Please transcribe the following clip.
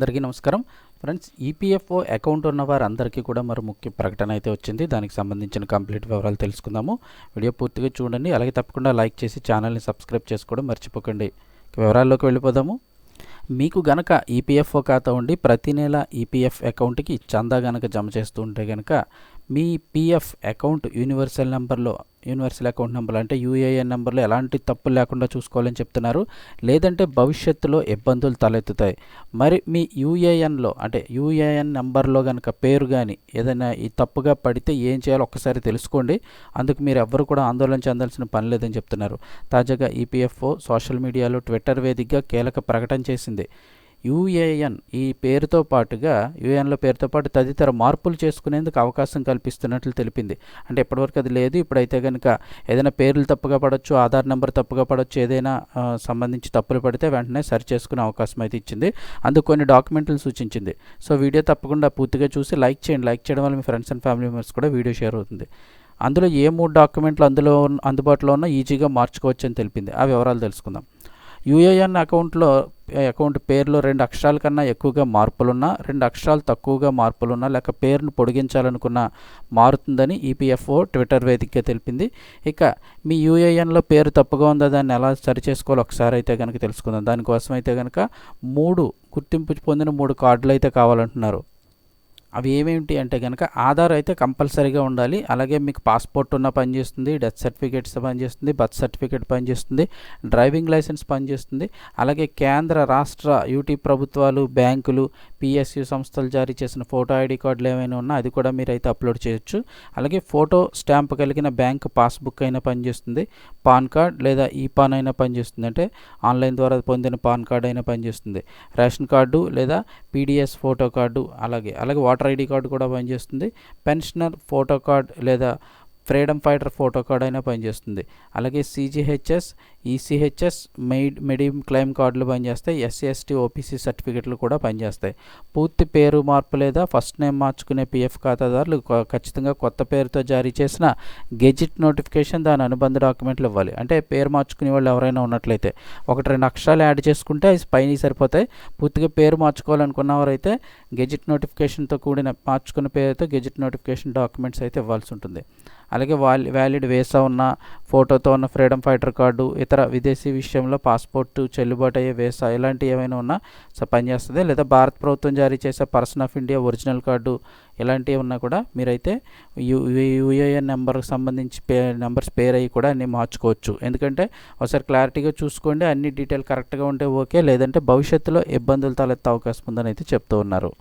అందరికీ నమస్కారం. Friends EPFO account ఉన్న వారందరికీ కూడా మరి ముఖ్య ప్రకటన అయితే వచ్చింది. దానికి సంబంధించిన కంప్లీట్ వివరాలు తెలుసుకుందాము. వీడియో పూర్తిగా చూడండి. అలాగే తప్పకుండా లైక్ చేసి ఛానల్ని సబ్స్క్రైబ్ చేసుకోవడం మర్చిపోకండి. వివరాల్లోకి వెళ్ళిపోదాము. మీకు గనక ఈపీఎఫ్ఓ ఖాతా ఉండి ప్రతి నెల ఈపీఎఫ్ అకౌంట్కి చందా గనక జమ చేస్తూ ఉంటే గనక మీ పీఎఫ్ అకౌంట్ యూనివర్సల్ నెంబర్లో యూనివర్సల్ అకౌంట్ నెంబర్ అంటే యూఏఎన్ నెంబర్లో ఎలాంటి తప్పులు లేకుండా చూసుకోవాలని చెప్తున్నారు. లేదంటే భవిష్యత్తులో ఇబ్బందులు తలెత్తుతాయి. మరి మీ యూఏఎన్లో అంటే యూఏఎన్ నెంబర్లో కనుక పేరు కానీ ఏదైనా ఈ తప్పుగా పడితే ఏం చేయాలో ఒక్కసారి తెలుసుకోండి. అందుకు మీరు ఎవ్వరు కూడా ఆందోళన చెందాల్సిన పని లేదని చెప్తున్నారు. తాజాగా ఈపీఎఫ్ఓ సోషల్ మీడియాలో ట్విట్టర్ వేదికగా కీలక ప్రకటన చేసింది. యూఏఎన్ ఈ పేరుతో పాటుగా యూఏఎన్లో పేరుతో పాటు తదితర మార్పులు చేసుకునేందుకు అవకాశం కల్పిస్తున్నట్లు తెలిపింది. అంటే ఇప్పటివరకు అది లేదు. ఇప్పుడైతే కనుక ఏదైనా పేర్లు తప్పుగా పడవచ్చు ఆధార్ నెంబర్ తప్పుగా పడవచ్చు ఏదైనా సంబంధించి తప్పులు పడితే వెంటనే సరి చేసుకునే అవకాశం అయితే ఇచ్చింది. అందుకు కొన్ని డాక్యుమెంట్లు సూచించింది. సో వీడియో తప్పకుండా పూర్తిగా చూసి లైక్ చేయండి. లైక్ చేయడం వల్ల మీ ఫ్రెండ్స్ అండ్ ఫ్యామిలీ మెంబర్స్ కూడా వీడియో షేర్ అవుతుంది. అందులో ఏ మూడు డాక్యుమెంట్లు అందులో ఉన్న- అందుబాటులో ఉన్న ఈజీగా మార్చుకోవచ్చు అని తెలిపింది. ఆ వివరాలు తెలుసుకుందాం. యూఏఎన్ అకౌంట్లో అకౌంట్ పేరులో రెండు అక్షరాల కన్నా ఎక్కువగా మార్పులున్నా రెండు అక్షరాలు తక్కువగా మార్పులున్నా లేక పేరును పొడిగించాలనుకున్న మారుతుందని ఈపీఎఫ్ఓ ట్విట్టర్ వేదికగా తెలిపింది. ఇక మీ యూఏఎన్లో పేరు తప్పుగా ఉందా దాన్ని ఎలా సరి చేసుకోవాలో ఒకసారి అయితే కనుక తెలుసుకుందాం. దానికోసం అయితే కనుక మూడు గుర్తింపు పొందిన మూడు కార్డులు అయితే కావాలంటున్నారు. అవి ఏమేమిటి అంటే కనుక ఆధార్ అయితే కంపల్సరీగా ఉండాలి. అలాగే మీకు పాస్పోర్ట్ ఉన్న పనిచేస్తుంది డెత్ సర్టిఫికేట్స్ పనిచేస్తుంది బర్త్ సర్టిఫికేట్ పనిచేస్తుంది డ్రైవింగ్ లైసెన్స్ పనిచేస్తుంది. అలాగే కేంద్ర రాష్ట్ర యూటీ ప్రభుత్వాలు బ్యాంకులు పిఎస్యు సంస్థలు జారీ చేసిన ఫోటో ఐడి కార్డులు ఏమైనా ఉన్నా అది కూడా మీరు అయితే అప్లోడ్ చేయొచ్చు. అలాగే ఫోటో స్టాంప్ కలిగిన బ్యాంక్ పాస్బుక్ అయినా పనిచేస్తుంది. పాన్ కార్డ్ లేదా ఈ పాన్ అయినా పనిచేస్తుంది. అంటే ఆన్లైన్ ద్వారా పొందిన పాన్ కార్డ్ అయినా పనిచేస్తుంది. రేషన్ కార్డు లేదా పీడిఎస్ ఫోటో కార్డు అలాగే అలాగే వాటర్ ఐడి కార్డు కూడా పనిచేస్తుంది. పెన్షనర్ ఫోటో కార్డ్ లేదా ఫ్రీడమ్ ఫైటర్ ఫోటో కార్డ్ అయినా పనిచేస్తుంది. అలాగే సీజీహెచ్ఎస్ ఈసీహెచ్ఎస్ మెయిడ్ మెడిమ్ క్లెయిమ్ కార్డులు పనిచేస్తాయి. ఎస్సీ ఎస్టీ ఓపీసీ సర్టిఫికెట్లు కూడా పనిచేస్తాయి. పూర్తి పేరు మార్పు లేదా ఫస్ట్ నేమ్ మార్చుకునే పిఎఫ్ ఖాతాదారులు ఖచ్చితంగా కొత్త పేరుతో జారీ చేసిన గెజిట్ నోటిఫికేషన్ దాని అనుబంధ డాక్యుమెంట్లు ఇవ్వాలి. అంటే పేరు మార్చుకునే వాళ్ళు ఎవరైనా ఉన్నట్లయితే. ఒకటి రెండు అక్షరాలు యాడ్ చేసుకుంటే అవి పైన సరిపోతాయి. పూర్తిగా పేరు మార్చుకోవాలనుకున్నవారైతే గెజిట్ నోటిఫికేషన్తో కూడిన మార్చుకున్న పేరుతో గెజిట్ నోటిఫికేషన్ డాక్యుమెంట్స్ అయితే ఇవ్వాల్సి ఉంటుంది. అలాగే వాల్ వ్యాలిడ్ వేసా ఉన్న ఫోటోతో ఉన్న ఫ్రీడమ్ ఫైటర్ కార్డు ఇతర విదేశీ విషయంలో పాస్పోర్ట్ చెల్లుబాటు అయ్యే వేసా ఇలాంటివి ఏమైనా ఉన్నా పనిచేస్తుంది. లేదా భారత ప్రభుత్వం జారీ చేసే person of India original card ఇలాంటివి ఉన్నా కూడా మీరైతే యూ యూఏఎన్ నెంబర్కి సంబంధించి పే నెంబర్స్ పేరు అయ్యి కూడా అన్నీ మార్చుకోవచ్చు. ఎందుకంటే ఒకసారి క్లారిటీగా చూసుకోండి అన్ని డీటెయిల్ కరెక్ట్గా ఉంటే ఓకే లేదంటే భవిష్యత్తులో ఇబ్బందులు తలెత్తే అవకాశం ఉందని అయితే చెప్తూ ఉన్నారు.